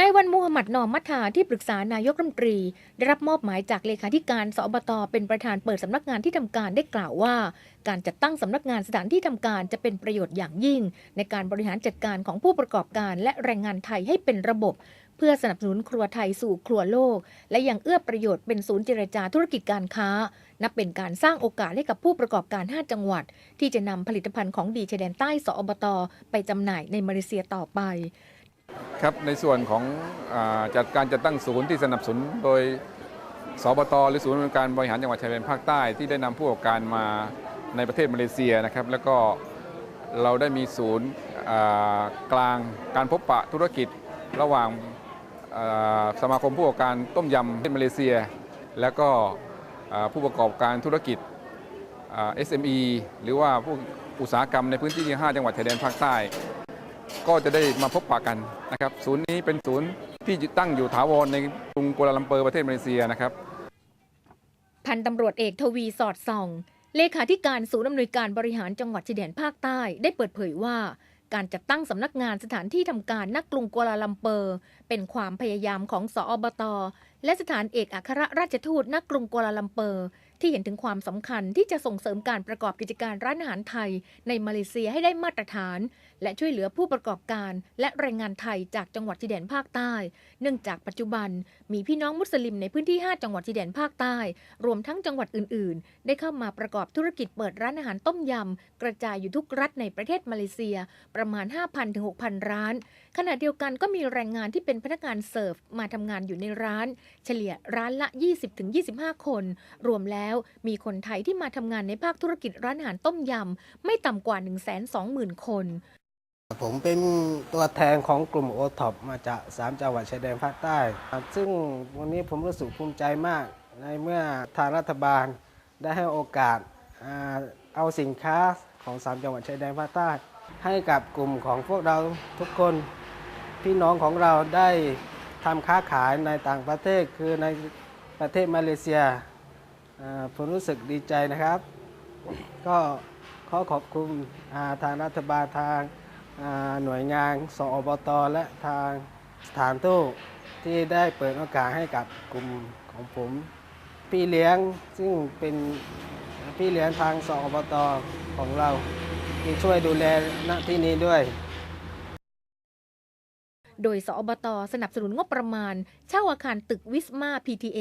นายวันมูฮัมหมัดนอมมัทาที่ปรึกษานายกรัฐมนตรี ได้รับมอบหมายจากเลขาธิการสอบตเป็นประธานเปิดสำนักงานที่ทำการได้กล่าวว่า การจัดตั้งสำนักงานสถานที่ทำการจะเป็นประโยชน์อย่างยิ่ง ในการบริหารจัดการของผู้ประกอบการและแรงงานไทยให้เป็นระบบ เพื่อสนับสนุนครัวไทยสู่ครัวโลก และยังเอื้อประโยชน์เป็นศูนย์เจรจาธุรกิจการค้า นับเป็นการสร้างโอกาสให้กับผู้ประกอบการ 5 จังหวัด ที่จะนำผลิตภัณฑ์ของดีชายแดนใต้สอบตไปจำหน่ายในมาเลเซียต่อไป ครับในส่วนของอจัดการจัดตั้งศูนย์ที่สนับสนุนโดยสบตหรือศูนย์บริการบริหารจังหวัดชายแดนภาคใต้ที่ได้นำผู้ประกอบการมาในประเทศมาเลเซียนะครับ แล้วก็เราได้มีศูนย์กลางการพบปะธุรกิจระหว่างาสมาคมผู้ประกอบการต้มยำประเทศมาเลเซีย แล้วก็ผู้ประกอบการธุรกิจ SME หรือว่าผู้อุตสาหกรรมในพื้นที่ 5 จังหวัดชายแดนภาคใต้ ก็จะได้มาพบปะกันนะครับ ศูนย์นี้เป็นศูนย์ที่ตั้งอยู่ถาวรในกรุงกัวลาลัมเปอร์ประเทศมาเลเซียนะครับ พันตำรวจเอกทวีสอดส่อง เลขาธิการศูนย์อำนวยการบริหารจังหวัดชายแดนภาคใต้ได้เปิดเผยว่า การจัดตั้งสำนักงานสถานที่ทำการนักกรุงกัวลาลัมเปอร์ เป็นความพยายามของสอบต และสถานเอกอัครราชทูตนักกรุงกัวลาลัมเปอร์ ที่เห็นถึงความสำคัญที่จะส่งเสริมการประกอบกิจการร้านอาหารไทย ในมาเลเซียให้ได้มาตรฐาน และช่วยเหลือผู้ประกอบการ และแรงงานไทยจากจังหวัดชายแดนภาคใต้ เนื่องจากปัจจุบันมีพี่น้องมุสลิมในพื้นที่ 5 จังหวัดชายแดนภาคใต้ รวมทั้งจังหวัดอื่น ๆ ได้เข้ามาประกอบธุรกิจเปิดร้านอาหารต้มยำกระจายอยู่ทุกรัฐในประเทศมาเลเซีย ประมาณ 5,000ถึง6,000 ร้าน ขณะเดียวกันก็มีแรงงานที่เป็นพนักงานเสิร์ฟมาทำงานอยู่ในร้าน เฉลี่ยร้านละ 20-25 คน รวมแล้วมีคนไทยที่มาทำงานในภาคธุรกิจร้านอาหารต้มยำไม่ต่ำกว่า 120,000 คน ผมเป็นตัวแทนของกลุ่มโอท็อปมาจาก 3 จังหวัดชายแดนภาคใต้ครับซึ่งวันนี้ผมรู้สึกภูมิใจมาก ในเมื่อทางรัฐบาลได้ให้โอกาสเอาสินค้าของ 3 จังหวัดชายแดนภาคใต้ให้กับกลุ่มของพวกเราทุกคน พี่น้องของเราได้ทำค้าขายในต่างประเทศคือในประเทศมาเลเซียผมรู้สึกดีใจนะครับ ก็ขอขอบคุณาทางรัฐบาลทางาหน่วยงานสอบตและทางสถานทูตที่ได้เปิดโอกาสให้กับกลุ่มของผม พี่เลี้ยงซึ่งเป็นพี่เลี้ยงทางสอบตของเราที่ช่วยดูแลณที่นี้ด้วย โดยสอบต สนับสนุนงบประมาณ เช่าอาคารตึกวิสมา PTA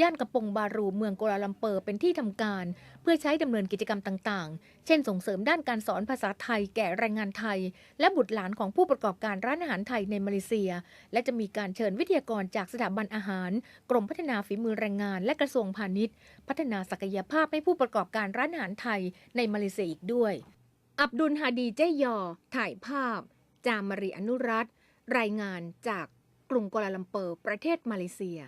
ย่านกระปงบารูเมืองกัวลาลัมเปอร์เป็นที่ทำการ เพื่อใช้ดำเนินกิจกรรมต่างๆ เช่นส่งเสริมด้านการสอนภาษาไทยแก่แรงงานไทย และบุตรหลานของผู้ประกอบการร้านอาหารไทยในมาเลเซีย และจะมีการเชิญวิทยากรจากสถาบันอาหาร กรมพัฒนาฝีมือแรงงาน และกระทรวงพาณิชย์ พัฒนาศักยภาพให้ผู้ประกอบการร้านอาหารไทยในมาเลเซียอีกด้วย อับดุลฮาดีเจยอ ถ่ายภาพ จามรีอนุรัตน์ รายงานจากกรุงกัวลาลัมเปอร์ ประเทศมาเลเซีย